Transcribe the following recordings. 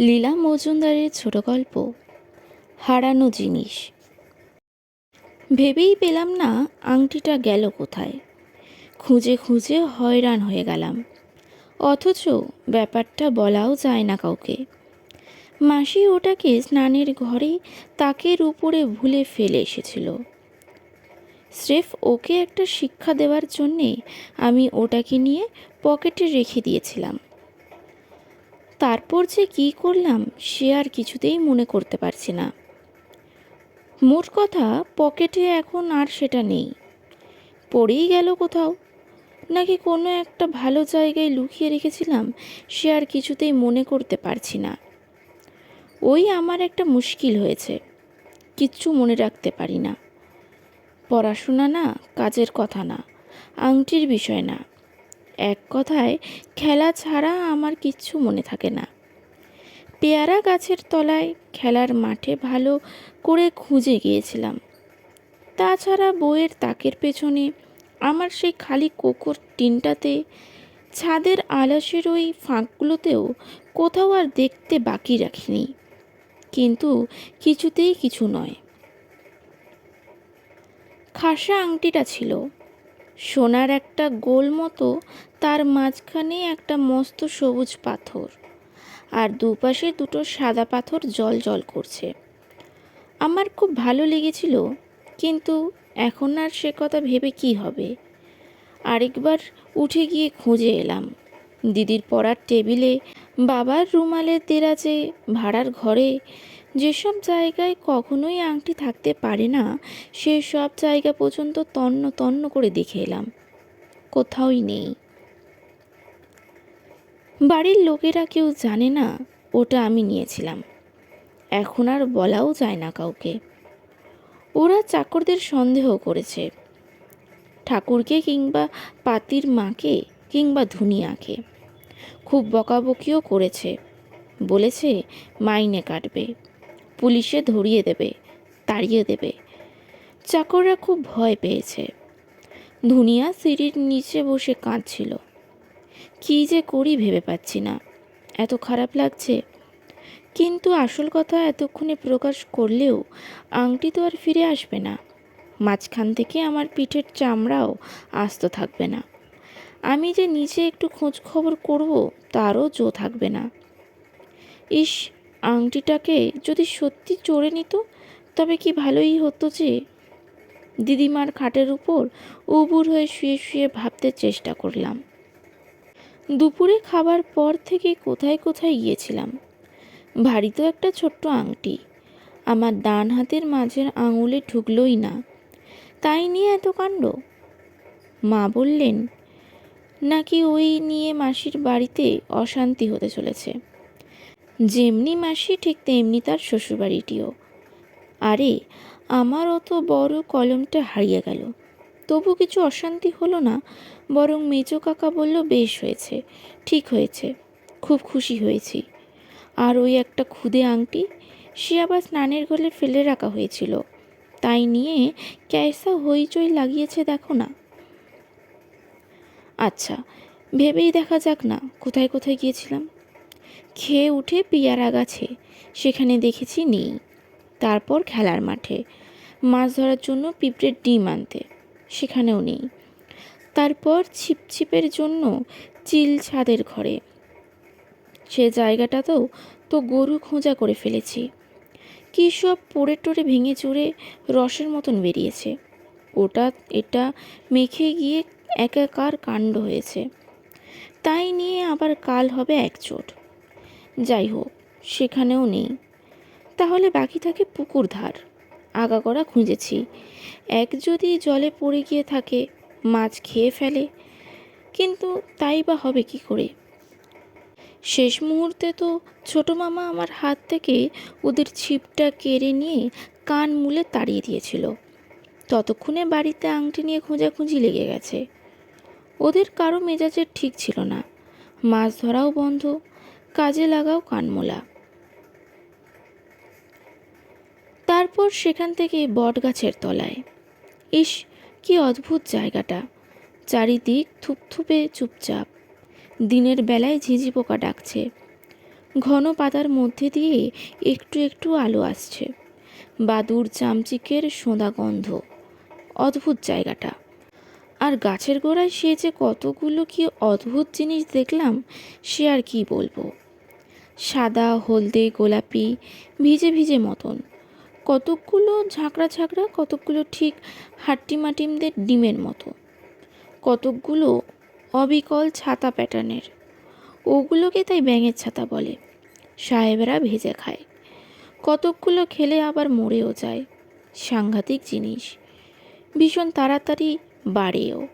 লীলা মজুমদারের ছোট গল্প, হারানো জিনিস। ভেবেই পেলাম না আংটিটা গেল কোথায়। খুঁজে খুঁজে হয়রান হয়ে গেলাম। অথচ ব্যাপারটা বলাও যায় না কাউকে। মাসি ওটাকে স্নানের ঘরে তাকের উপরে ভুলে ফেলে এসেছিল। স্রেফ ওকে একটা শিক্ষা দেওয়ার জন্যে আমি ওটাকে নিয়ে পকেটে রেখে দিয়েছিলাম। তারপর যে কী করলাম, সে আর কিছুতেই মনে করতে পারছি না। মোট কথা, পকেটে এখন আর সেটা নেই। পড়েই গেল কোথাও। নাকি কোনো একটা ভালো জায়গায় লুকিয়ে রেখেছিলাম, সে আর কিছুতেই মনে করতে পারছি না। ওই আমার একটা মুশকিল হয়েছে। কিচ্ছু মনে রাখতে পারি না। পড়াশোনা না, কাজের কথা না। আংটির বিষয় না। এক কথায়, খেলা ছাড়া আমার কিচ্ছু মনে থাকে না। পেয়ারা গাছের তলায় খেলার মাঠে ভালো করে খুঁজে গিয়েছিলাম। তাছাড়া বইয়ের তাকের পেছনে আমার সেই খালি কোকর টিনটাতে, ছাদের আলাসের ওই ফাঁকগুলোতেও কোথাও আর দেখতে বাকি রাখিনি। কিন্তু কিছুতেই কিছু নয়। খাসা আংটিটা ছিল। সোনার একটা গোল মতো, তার মাঝখানে একটা মস্ত সবুজ পাথর। আর দুপাশে দুটো সাদা পাথর জল জল করছে। আমার খুব ভালো লেগেছিল, কিন্তু এখন আর সে কথা ভেবে কি হবে? আরেকবার উঠে গিয়ে খুঁজে এলাম। দিদির পড়ার টেবিলে বাবার রুমালের দেরাজে ভাড়ার ঘরে যেসব জায়গায় কখনোই আংটি থাকতে পারে না সে সব জায়গা পর্যন্ত তন্ন তন্ন করে দেখে এলাম। কোথাওই নেই। বাড়ির লোকেরা কেউ জানে না, ওটা আমি নিয়েছিলাম। এখন আর বলাও যায় না কাউকে। ওরা চাকরদের সন্দেহ করেছে। ঠাকুরকে কিংবা পাতির মাকে কিংবা ধুনিয়াকে। খুব বকাবকিও করেছে। বলেছে, মাইনে কাটবে। পুলিশে ধরিয়ে দেবে, তাড়িয়ে দেবে। চাকররা খুব ভয় পেয়েছে। ধুনিয়া সিঁড়ির নিচে বসে কাঁদছিল। কী যে করি ভেবে পাচ্ছি না। এত খারাপ লাগছে। কিন্তু আসল কথা এতক্ষণে প্রকাশ করলেও আংটি তো আর ফিরে আসবে না। মাঝখান থেকে আমার পিঠের চামড়াও আস্ত থাকবে না। আমি যে নিচে একটু খোঁজ খবর করব, তারও জো থাকবে না। ইস আংটিটাকে যদি সত্যি চড়ে নিত, তবে কি ভালোই হতো যে? দিদিমার খাটের উপর উবুর হয়ে শুয়ে শুয়ে ভাবতে চেষ্টা করলাম। দুপুরে খাবার পর থেকে কোথায় কোথায় গিয়েছিলাম? ভারী তো একটা ছোট্ট আংটি। আমার ডান হাতের মাঝের আঙুলে ঢুকলই না। তাই নিয়ে এত কাণ্ড? মা বললেন, নাকি ওই নিয়ে মাসির বাড়িতে অশান্তি হতে চলেছে। যেমনি মাসি, ঠিক তেমনি তার শ্বশুরবাড়িটিও। আরে, আমার অত বড় কলমটা হারিয়ে গেল। তবু কিছু অশান্তি হলো না, বরং মেজো কাকা বলল, বেশ হয়েছে, ঠিক হয়েছে, খুব খুশি হয়েছি। আর ওই একটা খুদে আংটি, সে আবার স্নানের ঘরে ফেলে রাখা হয়েছিল। তাই নিয়ে ক্যাসা হইচই লাগিয়েছে, দেখো না। আচ্ছা ভেবেই দেখা যাক না, কোথায় কোথায় গিয়েছিলাম। খেয়ে উঠে পিয়ারা গাছে সেখানে দেখেছি নেই। তারপর খেলার মাঠে। মাছ ধরার জন্য পিঁপড়ের ডিম আনতে। সেখানেও নেই। তারপর ছিপছিপের জন্য চিল ছাদের ঘরে। সে জায়গাটাতেও তো গরু খোঁজা করে ফেলেছি। কী সব পড়ে টড়ে ভেঙে চড়ে রসের মতন বেরিয়েছে। ওটা, এটা মেখে গিয়ে একাকার কাণ্ড হয়েছে। তাই নিয়ে আবার কাল হবে একচোট। যাই হোক, সেখানেও নেই। তাহলে বাকি থাকে পুকুর ধার। আগাগোড়া খুঁজেছি। এক যদি জলে পড়ে গিয়ে থাকে, মাছ খেয়ে ফেলে। কিন্তু তাই বা হবে কি করে? শেষ মুহূর্তে তো ছোটো মামা আমার হাত থেকে ওদের ছিপটা কেড়ে নিয়ে কান মুলে তাড়িয়ে দিয়েছিল। ততক্ষণে বাড়িতে আংটি নিয়ে খোঁজাখুঁজি লেগে গেছে। ওদের কারও মেজাজের ঠিক ছিল না। মাছ ধরাও বন্ধ। কাজে লাগাও কানমোলা। তারপর সেখান থেকে বটগাছের তলায়। ইস কি অদ্ভুত জায়গাটা। চারিদিক থুপথুপে চুপচাপ। দিনের বেলায় ঝিঝি পোকা ডাকছে। ঘন পাতার মধ্যে দিয়ে একটু একটু আলো আসছে। বাদুর চামচিকের সোঁদা গন্ধ। অদ্ভুত জায়গাটা। আর গাছের গোড়ায় সে যে কতগুলো কি অদ্ভুত জিনিস দেখলাম, সে আর কি বলব? সাদা, হলদে, গোলাপি, ভিজে ভিজে মতন। কতকগুলো ঝাঁকড়া ঝাঁকড়া, কতকগুলো ঠিক হাট্টিমাটিমদের ডিমের মতো। কতকগুলো অবিকল ছাতা প্যাটার্নের। ওগুলোকে তাই ব্যাঙের ছাতা বলে। সাহেবেরা ভেজে খায়। কতকগুলো খেলে আবার মরেও যায়। সাংঘাতিক জিনিস। ভীষণ তাড়াতাড়ি বাড়েও।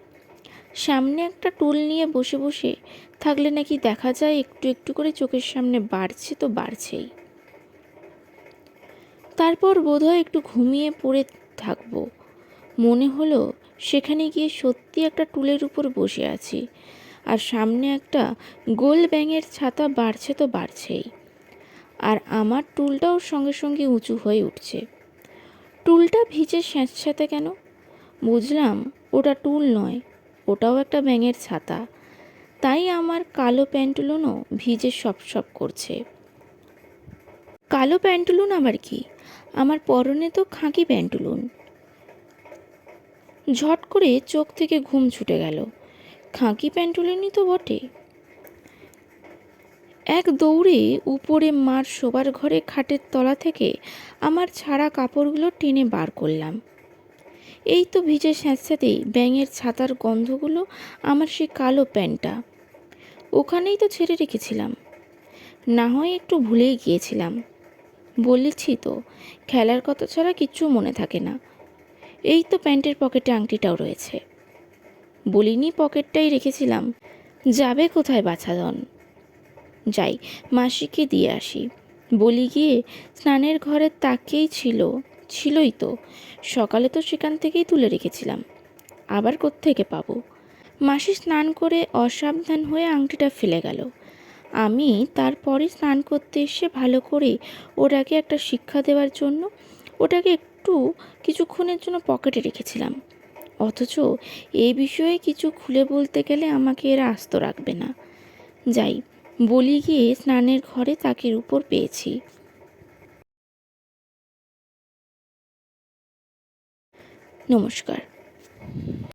সামনে একটা টুল নিয়ে বসে বসে থাকলে নাকি দেখা যায় একটু একটু করে চোখের সামনে বাড়ছে তো বাড়ছেই। তারপর বোধহয় একটু ঘুমিয়ে পড়ে থাকব। মনে হলো সেখানে গিয়ে সত্যি একটা টুলের উপর বসে আছি আর সামনে একটা গোল ব্যাঙের ছাতা বাড়ছে তো বাড়ছেই। আর আমার টুলটাও সঙ্গে সঙ্গে উঁচু হয়ে উঠছে। টুলটা ভিজে স্যাঁতস্যাঁতে কেন? বুঝলাম ওটা টুল নয়। ওটাও একটা ব্যাঙের ছাতা। তাই আমার কালো প্যান্টুলুনও ভিজে সপ সপ করছে। কালো প্যান্টুলুন আবার কি? আমার পরনে তো খাঁকি প্যান্টুলুন। ঝট করে চোখ থেকে ঘুম ছুটে গেল। খাঁকি প্যান্টুলুনই তো বটে। এক দৌড়ে উপরে মার শোবার ঘরে খাটের তলা থেকে আমার ছাড়া কাপড়গুলো টেনে বার করলাম। এই তো ভিজে স্যাঁতস্যাঁতেই ব্যাঙের ছাতার গন্ধগুলো আমার সে কালো প্যান্টটা। ওখানেই তো ছেড়ে রেখেছিলাম। না হয় একটু ভুলেই গিয়েছিলাম। বলেছি তো, খেলার কথা ছাড়া কিচ্ছু মনে থাকে না। এই তো প্যান্টের পকেটে আংটিটাও রয়েছে। বলিনি পকেটটাই রেখেছিলাম। যাবে কোথায় বাছাধন? যাই, মাসিকে দিয়ে আসি। বলি গিয়ে স্নানের ঘরের তাকেই ছিল। ছিলই তো। সকালে তো সেখান থেকেই তুলে রেখেছিলাম। আবার কোত্থেকে পাবো? মাসি স্নান করে অসাবধান হয়ে আংটিটা ফেলে গেল। আমি তারপরে স্নান করতে এসে ভালো করে ওটাকে একটা শিক্ষা দেওয়ার জন্য ওটাকে একটু কিছুক্ষণের জন্য পকেটে রেখেছিলাম। অথচ এই বিষয়ে কিছু খুলে বলতে গেলে আমাকে এরা আস্ত রাখবে না। যাই, বলি গিয়ে স্নানের ঘরে তাকের উপর পেয়েছি। নমস্কার।